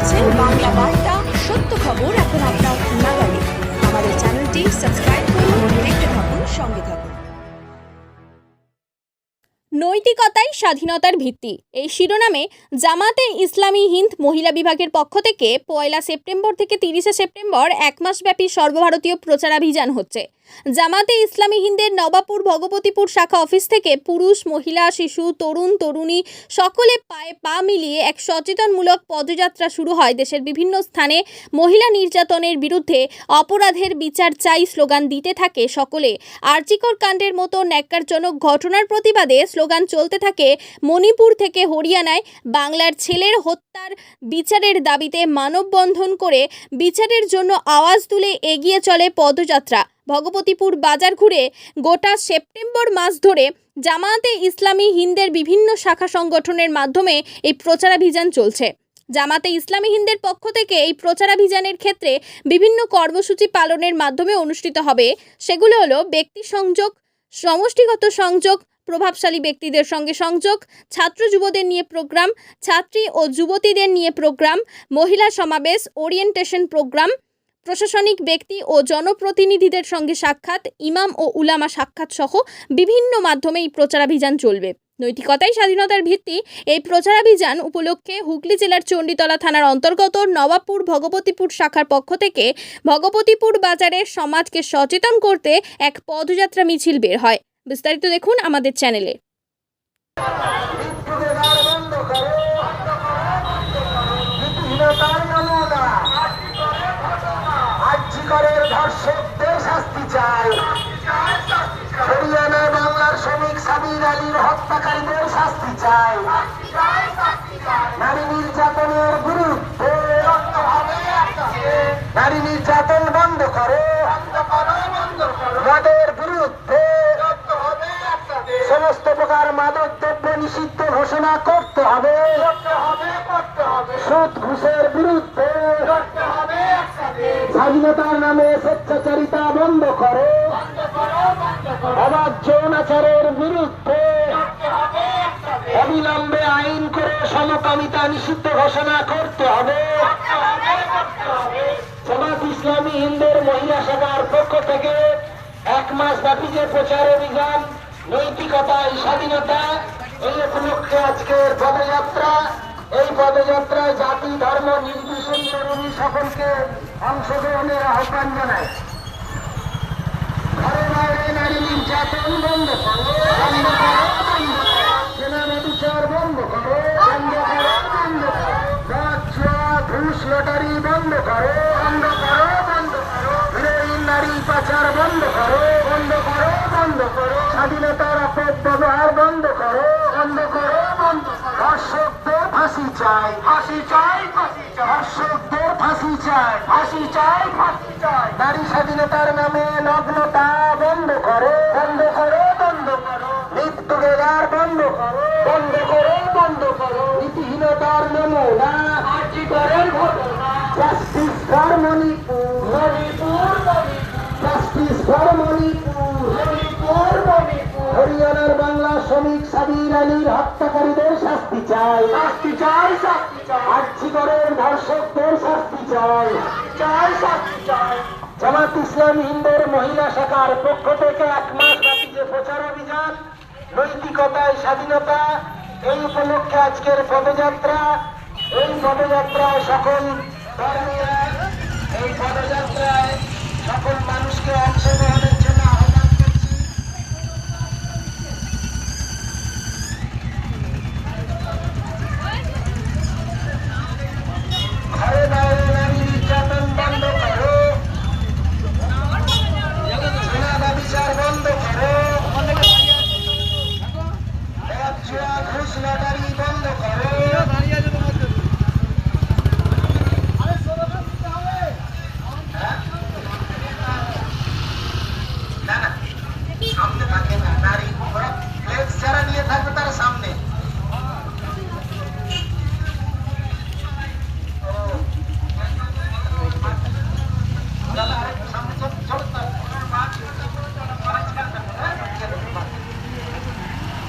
দেখছেন বাংলা বার্তা, সত্য খবর এখন আপনার নাগালে। আমাদের চ্যানেলটি সাবস্ক্রাইব করুন, দেখতে থাকুন, সঙ্গে থাকুন। নৈতিকতাই স্বাধীনতার ভিত্তি। এই শিরোনামে জামাতে ইসলামী হিন্দ মহিলা বিভাগের পক্ষ থেকে পয়লা সেপ্টেম্বর থেকে তিরিশে সেপ্টেম্বর এক মাসব্যাপী সর্বভারতীয় প্রচারাভিযান হচ্ছে। জামাতে ইসলামী হিন্দের নবাবপুর ভগবতীপুর শাখা অফিস থেকে পুরুষ, মহিলা, শিশু, তরুণ, তরুণী সকলে পায়ে পা মিলিয়ে এক সচেতনমূলক পদযাত্রা শুরু হয় দেশের বিভিন্ন স্থানে। মহিলা নির্যাতনের বিরুদ্ধে অপরাধের বিচার চাই স্লোগান দিতে থাকে সকলে। আর্চিকর কাণ্ডের মতো ন্যাক্কারজনক ঘটনার প্রতিবাদে স্লোগান চলতে থাকে মণিপুর থেকে হরিয়ানায়। বাংলার ছেলের হত্যার বিচারের দাবিতে মানববন্ধন করে বিচারের জন্য আওয়াজ তুলে এগিয়ে চলে পদযাত্রা। ভগবতীপুর বাজার ঘুরে গোটা সেপ্টেম্বর মাস ধরে জামায়াতে ইসলামী হিন্দের বিভিন্ন শাখা সংগঠনের মাধ্যমে এই প্রচারাভিযান চলছে। জামাতে ইসলামী হিন্দের পক্ষ থেকে এই প্রচারাভিযানের ক্ষেত্রে বিভিন্ন কর্মসূচি পালনের মাধ্যমে অনুষ্ঠিত হবে। সেগুলো হলো ব্যক্তি সংযোগ, সমষ্টিগত সংযোগ প্রভাবশালী ব্যক্তিদের সঙ্গে সংযোগ, ছাত্র যুবদের নিয়ে প্রোগ্রাম, ছাত্রী ও যুবতীদের নিয়ে প্রোগ্রাম, মহিলা সমাবেশ, ওরিয়েন্টেশন প্রোগ্রাম, প্রশাসনিক ব্যক্তি ও জনপ্রতিনিধিদের সঙ্গে সাক্ষাৎ, ইমাম ও উলামা সাক্ষাৎ সহ বিভিন্ন মাধ্যমে এই প্রচারাভিযান চলবে। নৈতিকতাই স্বাধীনতার ভিত্তি, এই প্রচারাভিযান উপলক্ষে হুগলি জেলার চণ্ডীতলা থানার অন্তর্গত নবাবপুর ভগবতীপুর শাখার পক্ষ থেকে ভগবতীপুর বাজারে সমাজকে সচেতন করতে এক পদযাত্রা মিছিল বের হয়। বিস্তারিত দেখুন আমাদের চ্যানেলে। শাস্তি চাই শ্রমিক সাবির আলীর হত্যাকারীদের শাস্তি চাই নারী নির্যাতনের বিরুদ্ধে নারী নির্যাতন বন্ধ করো মদের বিরুদ্ধে সমস্ত প্রকার মাদক দ্রব্য নিষিদ্ধ ঘোষণা করতে হবে। সুদ ঘুষের বিরুদ্ধে স্বাধীনতার নামে স্বেচ্ছাচারিতা বন্ধ করো। অবাধ যৌনাচারের বিরুদ্ধে অবিলম্বে আইন করে সমকামিতা নিষিদ্ধ ঘোষণা করতে হবে। জামাত ইসলামী হিন্দের মহিলা সভার পক্ষ থেকে এক মাস ব্যাপী যে প্রচার অভিযান নৈতিকতায় স্বাধীনতা এই উপলক্ষে আজকের পদযাত্রা এই পদযাত্রায় জাতি ধর্ম নির্বিশেষ তরুণী সকলকে অংশগ্রহণের আহ্বান জানায় ঘরে বাইরে নারী নির্যাতন বন্ধ করো বন্ধ করো বন্ধ করো বন্ধ করো নারী পাচার বন্ধ করো বন্ধ করো বন্ধ করো। স্বাধীনতার অপব্যবহার বন্ধ করো। বন্ধ করো, বন্ধ ধর্ষকদের ফাঁসি চাই। ফাঁসি চাই করো। বন্ধ বন্ধ বন্ধ করো। বন্ধ করো নমুনা। আর্যিকরের মণিপুর শ্রমিক সাবির আলীর হত্যাকারীদের শাস্তি চাই। শাস্তি চাই শাস্তি চাই। আর্যিকরের ধর্ষকদের শাস্তি চাই। চাই শাস্তি চাই। জামাত ইসলাম হিন্দের মহিলা শাখার পক্ষ থেকে এক মাস ব্যাপী যে প্রচার অভিযান নৈতিকতায় স্বাধীনতা এই উপলক্ষে আজকের পদযাত্রা। এই পদযাত্রায় সকল ধর্মীয় এই পদযাত্রায় সকল মানুষকে অংশগ্রহণের জন্য আহ্বান করছি ঘরে বাইরে নারী নির্যাতন বন্ধ করো জেনাদা বিচার বন্ধ করো মদ, জুয়া, ঘুষ লটারি বন্ধ করো না না সামনে থাকে না নারী ওরা ফ্লেক্স যারা নিয়ে থাকবে তারা সামনে ও। চলো, আরেকটু সামনে চলো, চলো, চলো। এখন হেঁটে যাচ্ছে এখন হত্যাকারীদের শাস্তি চাই শাস্তি চাই শাস্তি চাই নীতিহীনতার নমুনা আর্জি করের ঘটনা নীতিহীনতার নমুনা আর্জি করের ঘটনা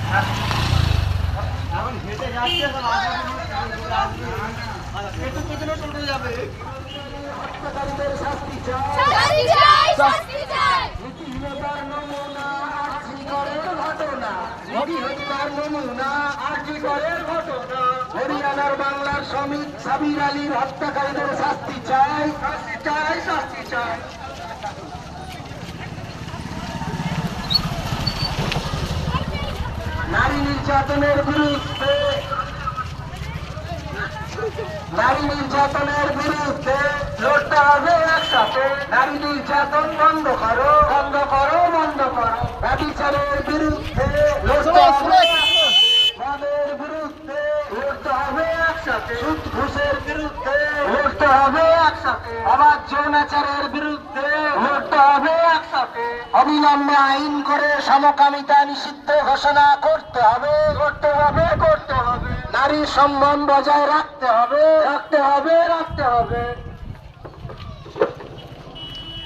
হরিয়ানার বাংলার শ্রমিক সাবির আলীর হত্যাকারীদের শাস্তি চাই। চাই শাস্তি চাই। নারী নির্যাতনের বিরুদ্ধে নারী নির্যাতনের বিরুদ্ধে লড়তে হবে একসাথে। নারী নির্যাতন বন্ধ করো বন্ধ করো বন্ধ করো। ব্যবচারের বিরুদ্ধে লড়তে হবে মদের বিরুদ্ধে লড়তে হবে একসাথে। সুদ ঘুষের বিরুদ্ধে লড়তে হবে একসাথে। অবাধ যৌনাচারের বিরুদ্ধে লড়তে হবে একসাথে অবিলম্বে আইন করে সমকামিতা নিষিদ্ধ ঘোষণা করতে হবে। করতে হবে করতে হবে। নারী সম্মান বজায় রাখতে হবে। রাখতে হবে রাখতে হবে।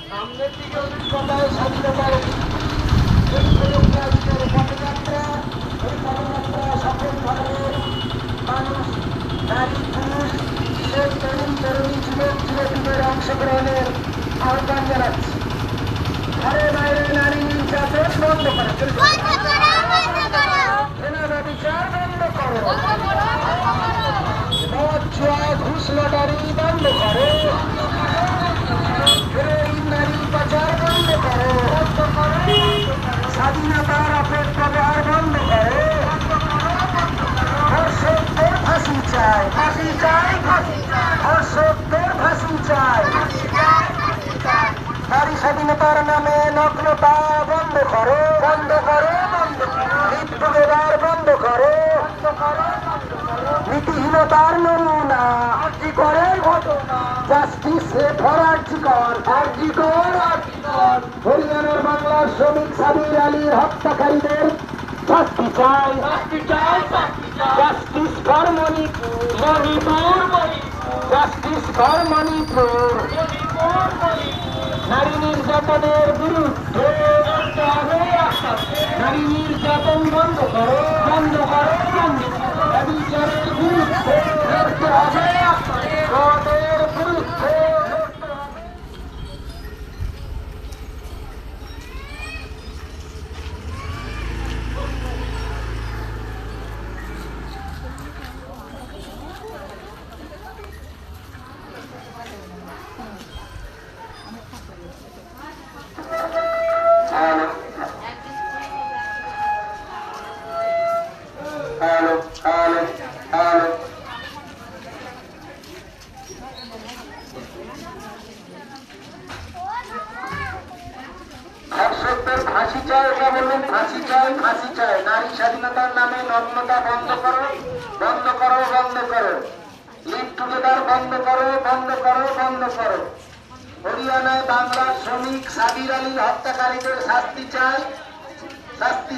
সামনের দিকে অভিজ্ঞতায় স্বাধীনতার এই প্রয়োগটা আজকের পদযাত্রা এই পদযাত্রা সকল ধরনের মানুষ নারী পুরুষ কিশোর তরুণ তরুণী যুবক যুবতীদের অংশগ্রহণের আহ্বান জানাচ্ছি। ঘরে বাইরে নারী নির্যাতন বন্ধ করা বন্ধ করো বন্ধ করো সেনা বিচার বন্ধ করো বন্ধ করো মদ জুয়া ঘুষ লটারি বন্ধ করো হেরোইন নারী পাচার বন্ধ করো স্বাধীনতার অপব্যবহার বন্ধ করো ধর্ষকদের ফাঁসি চাই ফাঁসি চাই ফাঁসি চাই ধর্ষকদের ফাঁসি চাই নারী স্বাধীনতার নামে বন্ধ করো। বন্ধ করো বন্ধ করো। বন্ধ করো বন্ধ করো। নীতিহীনতার নমুনা। আর্জি করে ঘটনা। জাস্টিস ফর আর্জি কর আর্জি কর হরিয়ানার বাংলার শ্রমিক সাবির আলীর হত্যাকারীদের শাস্তি চাই। শাস্তি চাই justice for Manipur. Manipur justice for Manipur. নারী নির্যাতনের বিরুদ্ধে নারী নির্যাতন বন্ধ করো বন্ধ করো বন্ধ করো। হ্যালো হ্যালো হ্যালো ধর্ষকদের ফাঁসি চাই এটা বললেন ফাঁসি ফাঁসি নারী স্বাধীনতার নামে নগ্নতা বন্ধ করো বন্ধ করো বন্ধ করো। লিভ টুগেদার বন্ধ করো বন্ধ করো বন্ধ করো। হরিয়ানায় বাংলার শ্রমিক সাবির আলী হত্যাকারীদের শাস্তি চাই শাস্তি